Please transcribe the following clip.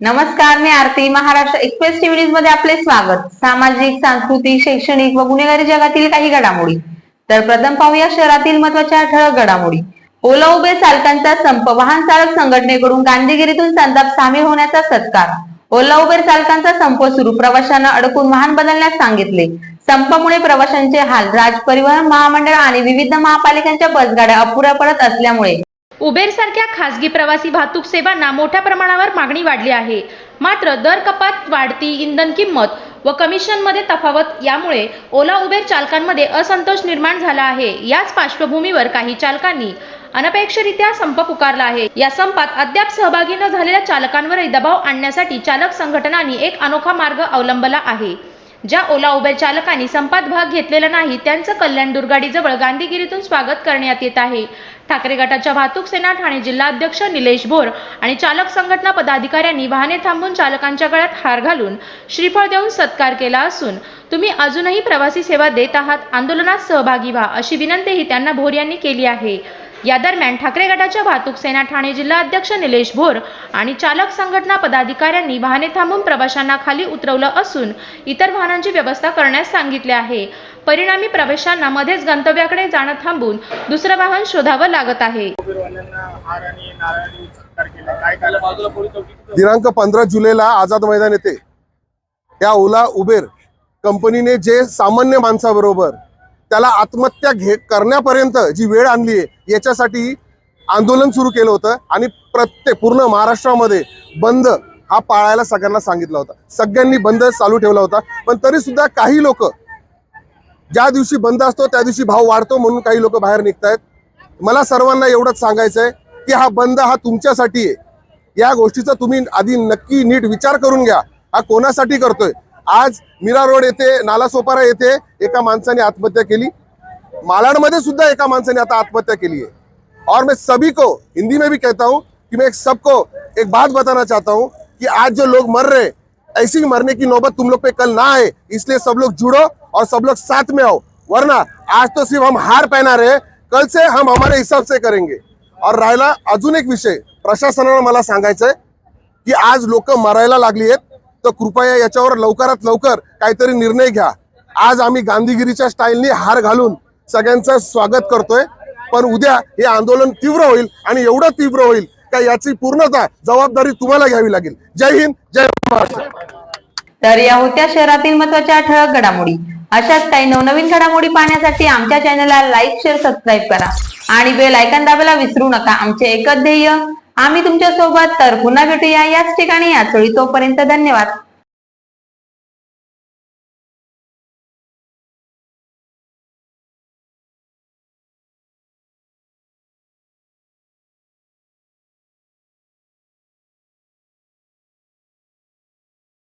नमस्कार मी Aarti. Maharashtra express TV न्यूजमध्ये आपले स्वागत. सामाजिक सांस्कृतिक शैक्षणिक व गुन्हेगारी जगातील काही घडामोडी. तर प्रथम पाहूया शहरातील महत्त्वाच्या ठळक घडामोडी. ओला उबेर चालकांचा संप. वाहन चालक संघटनेकडून गांधीगिरीतून संताप सामील होण्याचा सत्कार. ओला उबेर चालकांचा संप सुरू. प्रवाशांना अडकून वाहन बदलण्यास सांगितले. संपामुळे प्रवाशांचे हाल. राज परिवहन महामंडळ आणि विविध महापालिकांच्या बसगाड्या अपुऱ्या पडत असल्यामुळे उबेर सारख्या खासगी प्रवासी वाहतूक सेवांना मोठ्या प्रमाणावर मागणी वाढली आहे. मात्र दर कपात वाढती इंधन किंमत व कमिशनमध्ये तफावत यामुळे ओला उबेर चालकांमध्ये असंतोष निर्माण झाला आहे. याच पार्श्वभूमीवर काही चालकांनी अनपेक्षरित्या संप पुकारला आहे. या संपात अद्याप सहभागी न झालेल्या चालकांवरही दबाव आणण्यासाठी चालक संघटनांनी एक अनोखा मार्ग अवलंबला आहे. ज्या ओला उबेर चालकांनी संपात भाग घेतलेला नाही त्यांचं कल्याण दुर्गाडीजवळ गांधीगिरीतून स्वागत करण्यात येत आहे. ठाकरे गटाच्या वाहतूक सेना ठाणे जिल्हाध्यक्ष निलेश भोर आणि चालक संघटना पदाधिकाऱ्यांनी वाहने थांबून चालकांच्या गळ्यात हार घालून श्रीफळ देऊन सत्कार केला असून तुम्ही अजूनही प्रवासी सेवा देत आहात आंदोलनात सहभागी व्हा अशी विनंतीही त्यांना भोर यांनी केली आहे. या दरम्यान ठाकरे गटाच्या वाहतूक सेना ठाणे जिल्हा अध्यक्ष निलेश भोर आणि चालक संघटना पदाधिकाऱ्यांनी वाहने थांबून प्रवाशांना खाली उतरवलं असून इतर वाहनांची व्यवस्था करण्यास सांगितले आहे. परिणामी प्रवाशांना मध्येच गंतव्याकडे जाणं थांबून दुसरं वाहन शोधावं लागत आहे. दिनांक पंधरा जुलैला आझाद मैदान येथे या ओला उबेर कंपनीने जे सामान्य माणसाबरोबर त्याला आत्महत्या घे करण्यापर्यंत जी वेळ आणली आहे याच्यासाठी आंदोलन सुरू केलं होतं आणि प्रत्येक पूर्ण महाराष्ट्रामध्ये बंद हा पाळायला सगळ्यांना सांगितला होता. सगळ्यांनी बंद चालू ठेवला होता. पण तरी सुद्धा काही लोक ज्या दिवशी बंद असतो त्या दिवशी भाव वाढतो म्हणून काही लोक बाहेर निघतायत. मला सर्वांना एवढंच सांगायचं आहे की हा बंद हा तुमच्यासाठी आहे. या गोष्टीचा तुम्ही आधी नक्की नीट विचार करून घ्या. हा कोणासाठी करतोय? आज मीरा रोड येथे नालासोपारा येथे एका माणसाने आत्महत्या केली. मालाडमध्ये सुद्धा एका माणसाने आता आत्महत्या केली है और मैं सभी को हिंदी में भी कहता हूँ कि मैं एक सबको एक बात बताना चाहता हूँ कि आज जो लोग मर रहे ऐसी मरने की नौबत तुम लोग पे कल ना आए इसलिए सब लोग जुड़ो और सब लोग साथ में आओ। वरना आज तो सिर्फ हम हार पहना रहे कल से हम हमारे हिसाब से करेंगे। और राहिला अजून एक विषय प्रशासनानं मला सांगायचंय की आज लोक मरायला लागली आहेत तर कृपया याच्यावर लवकरात लवकर काहीतरी निर्णय घ्या. आज आम्ही गांधीगिरीच्या स्टाईलने हार घालून सगळ्यांचं स्वागत करतोय. पण उद्या हे आंदोलन तीव्र होईल आणि एवढं तीव्र होईल का याची पूर्णता जबाबदारी तुम्हाला घ्यावी लागेल. जय हिंद जय महाराष्ट्र. तर या होत्या शहरातील महत्त्वाच्या ठळक घडामोडी. अशाच काही नवनवीन घडामोडी पाहण्यासाठी आमच्या चॅनलला लाईक शेअर सबस्क्राईब करा. आणि बेल आयकॉन दाबायला विसरू नका. आमचे एकच ध्येय आम्ही तुमच्यासोबत तर पुन्हा भेटूया याच ठिकाणी याच वेळी तोपर्यंत धन्यवाद.